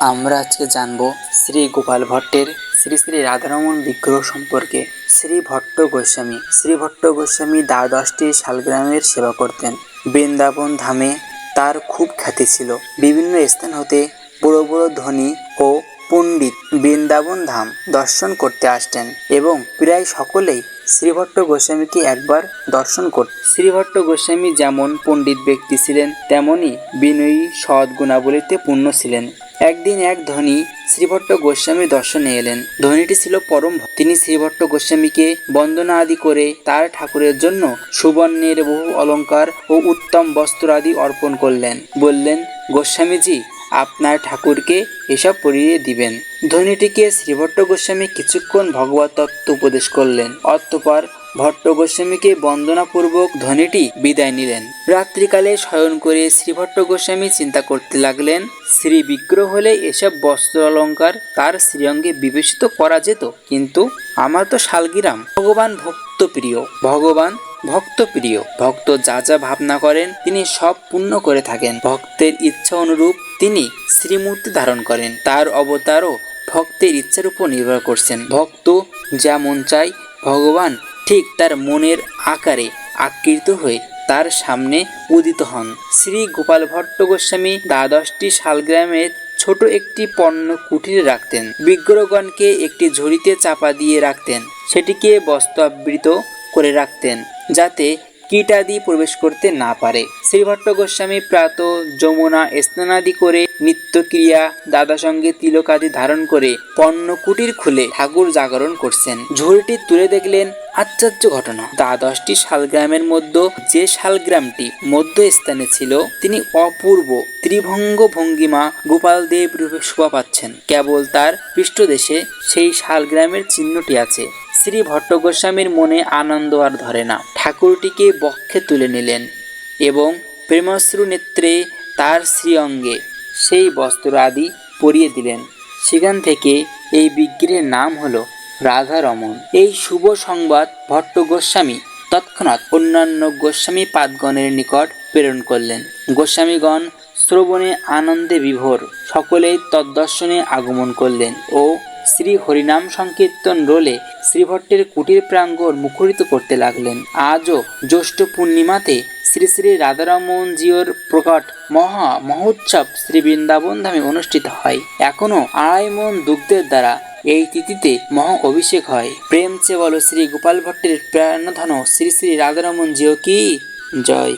আমরা আজকে জানব শ্রী গোপাল ভট্টের শ্রী শ্রী রাধারমণ বিগ্রহ সম্পর্কে। শ্রী ভট্ট গোস্বামী। শ্রী ভট্ট গোস্বামী দ্বাদশটি শালগ্রামের সেবা করতেন। বৃন্দাবন ধামে তার খুব খ্যাতি ছিল। বিভিন্ন স্থান হতে বড় বড় ধনী ও পণ্ডিত বৃন্দাবন ধাম দর্শন করতে আসতেন এবং প্রায় সকলেই শ্রীভট্ট গোস্বামীকে একবার দর্শন করত। শ্রীভট্ট গোস্বামী যেমন পণ্ডিত ব্যক্তি ছিলেন তেমনই বিনয়ী সৎ গুণাবলীতে পূর্ণ ছিলেন। একদিন এক ধনী শ্রীভট্ট গোস্বামীর দর্শনে এলেন। ধনীটি ছিল পরম তিনি শ্রীভট্ট গোস্বামীকে বন্দনা আদি করে তার ঠাকুরের জন্য সুবর্ণের বহু অলংকার ও উত্তম বস্ত্র আদি অর্পণ করলেন। বললেন, গোস্বামীজি, আপনার ঠাকুরকে এসব পরিয়ে দিবেন। ধনীটিকে শ্রীভট্ট গোস্বামী কিছুক্ষণ ভগবত তত্ত্ব উপদেশ করলেন। অতঃপর ভট্ট গোস্বামীকে বন্দনাপূর্বক ধনীটি বিদায় নিলেন। রাত্রিকালে শয়ন করে শ্রীভট্ট গোস্বামী চিন্তা করতে লাগলেন, শ্রী বিগ্রহ হলে এসব বস্ত্র অলঙ্কার তার শ্রীঅঙ্গে বিবেচিত করা যেত, কিন্তু আমার তো শালগিরাম। ভগবান ভক্ত প্রিয় ভগবান ভক্ত প্রিয় ভক্ত যা যা ভাবনা করেন, তিনি সব পূর্ণ করে থাকেন। ভক্তের ইচ্ছা অনুরূপ তিনি শ্রীমূর্তি ধারণ করেন। তার অবতারও ভক্তের ইচ্ছার উপর নির্ভর করছেন। ভক্ত যেমন চাই ভগবান ঠিক তার মনের আকারে আকৃত হয়ে তার সামনে উদিত হন। শ্রী গোপাল ভট্ট গোস্বামী দ্বাদশটি শালগ্রামের ছোট একটি পণ্য কুঠিরে রাখতেন। বিগ্রহগণকে একটি ঝুড়িতে চাপা দিয়ে রাখতেন। সেটিকে বস্তাবৃত করে রাখতেন, যাতে কীটাদি প্রবেশ করতে না পারে। শ্রীভট্ট গোস্বামী প্রাত যমুনা স্নানাদি করে নিত্যক্রিয়া দাদা সঙ্গে তিলকাদি ধারণ করে পণ্য কুটির খুলে ঠাকুর জাগরণ করছেন। ঝুড়িটি তুলে দেখলেন আশ্চর্য ঘটনা। দ্বাদশটি শালগ্রামের মধ্যে, যে শালগ্রামটি মধ্য স্থানে ছিল, তিনি অপূর্ব ত্রিভঙ্গ ভঙ্গিমা গোপাল দেব রূপে শোভা পাচ্ছেন। কেবল তার পৃষ্ঠদেশে সেই শালগ্রামের চিহ্নটি আছে। শ্রী ভট্ট গোস্বামীর মনে আনন্দ আর ধরে না। ঠাকুরটিকে বক্ষে তুলে নিলেন এবং প্রেমশ্রু নেত্রে তার শ্রীঅঙ্গে সেই বস্ত্র আদি পরিয়ে দিলেন। সেখান থেকে এই বিগ্রহের নাম হলো রাধা রমন এই শুভ সংবাদ ভট্ট গোস্বামী তৎক্ষণাৎ অন্যান্য গোস্বামী পাদগণের নিকট প্রেরণ করলেন। গোস্বামীগণ শ্রবণে আনন্দে বিভোর সকলেই তদ্দর্শনে আগমন করলেন ও শ্রী হরিনাম সংকীর্তন রোলে শ্রীভট্টের কুটির প্রাঙ্গণ মুখরিত করতে লাগলেন। আজও জ্যৈষ্ঠ পূর্ণিমাতে শ্রী শ্রী রাধারমন জিওর প্রকট মহা মহোৎসব শ্রী বৃন্দাবন ধামে অনুষ্ঠিত হয়। এখনও আড়াই মন দুগ্ধের দ্বারা এই তিথিতে মহা অভিষেক হয়। প্রেম চে বলো শ্রী গোপাল ভট্টের প্রাণধন শ্রী শ্রী রাধারমন জিও কি? জয়।